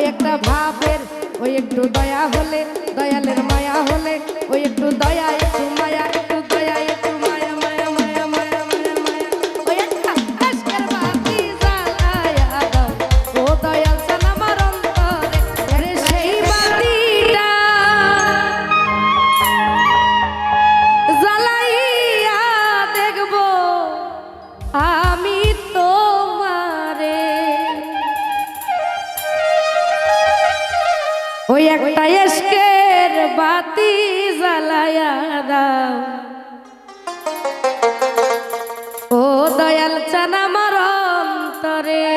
ওই একটা ভাবের, ওই একটু দয়া হলে, দয়ালের মায়া হলে, ওই একটু দয়া, একটু মায়া। একটা এসকের বাতি জ্বালায়া দাও। ও দয়াল চানা আমার তরে।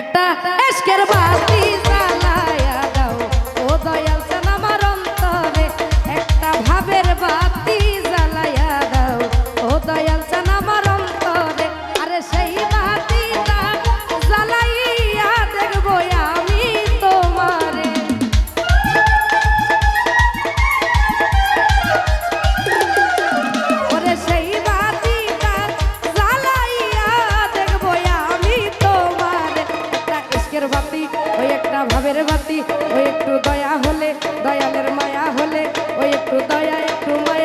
একটা এসকের বাতি ওই একটু দয়া হলে দয়ালের মায়া হলে ওই একটু দয়া একটু মায়া।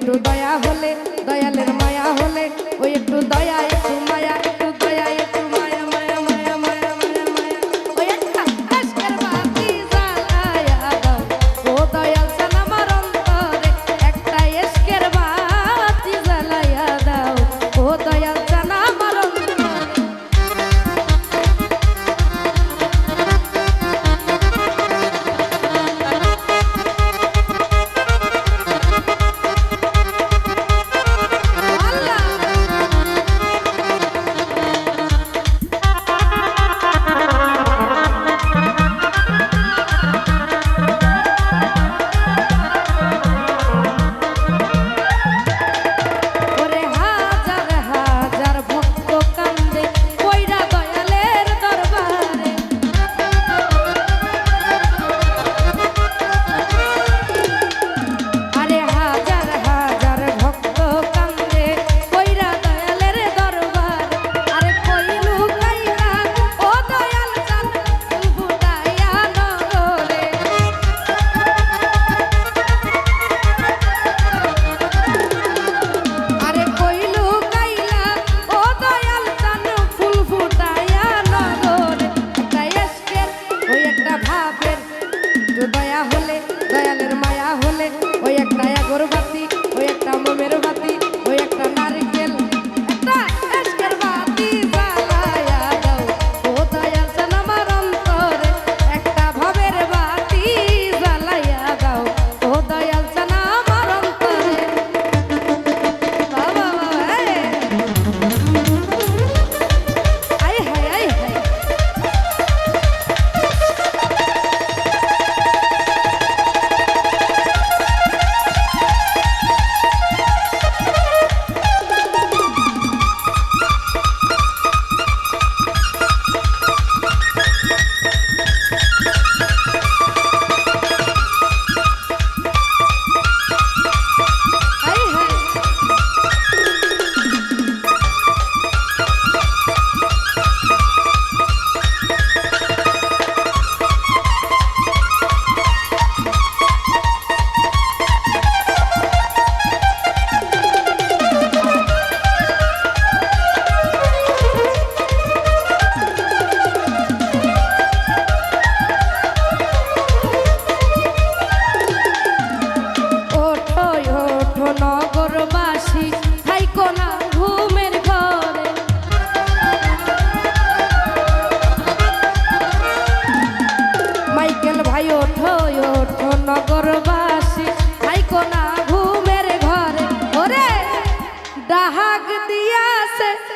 দয়া হলে ডাহাক দিয়াছে।